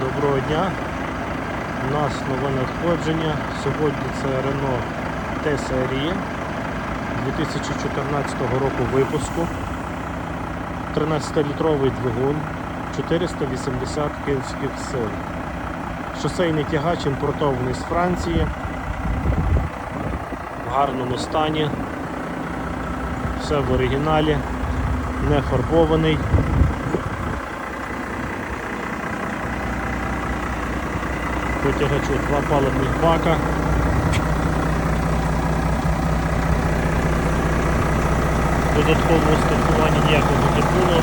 Доброго дня. У нас нове надходження. Сьогодні це Renault T-серія 2014 року випуску. 13-літровий двигун, 480 кінських сил. Шосейний тягач імпортований з Франції. В гарному стані. Все в оригіналі, не фарбований. По тягачу два паливних бака. Додаткового стартування ніякого не було.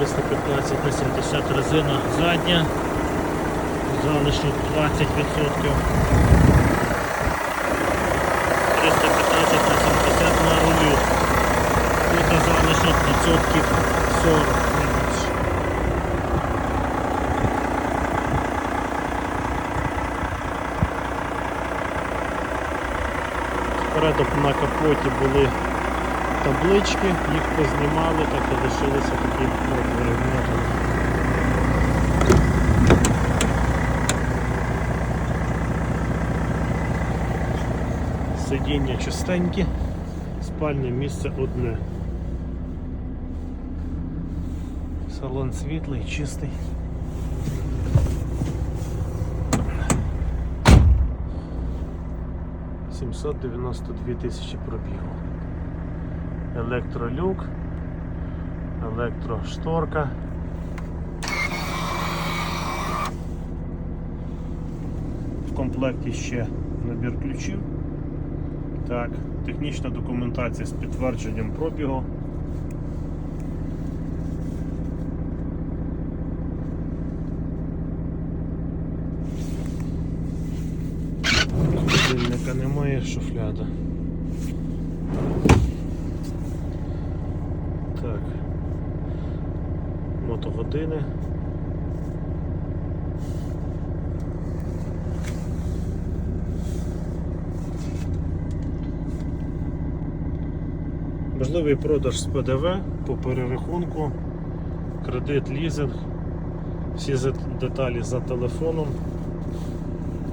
315 на 70 резина задня, залишок 20%. 315 на 70 на рулю. Тут залишок відсотків 40. Спереду на капоті були таблички, їх познімали, так і лишилися такі отвори. Сидіння чистенькі, спальне місце одне. Салон світлий, чистий. Сімсот дев'яносто дві тисячі пробігу. Електролюк, електрошторка. В комплекті ще набір ключів. Так, технічна документація з підтвердженням пробігу. Немає, шуфляда. Так. Мотогодини. Можливий продаж з ПДВ по перерахунку, кредит, лізинг, всі деталі за телефоном.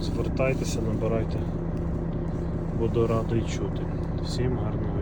Звертайтеся, набирайте. Буду радий чути. Всім гарного.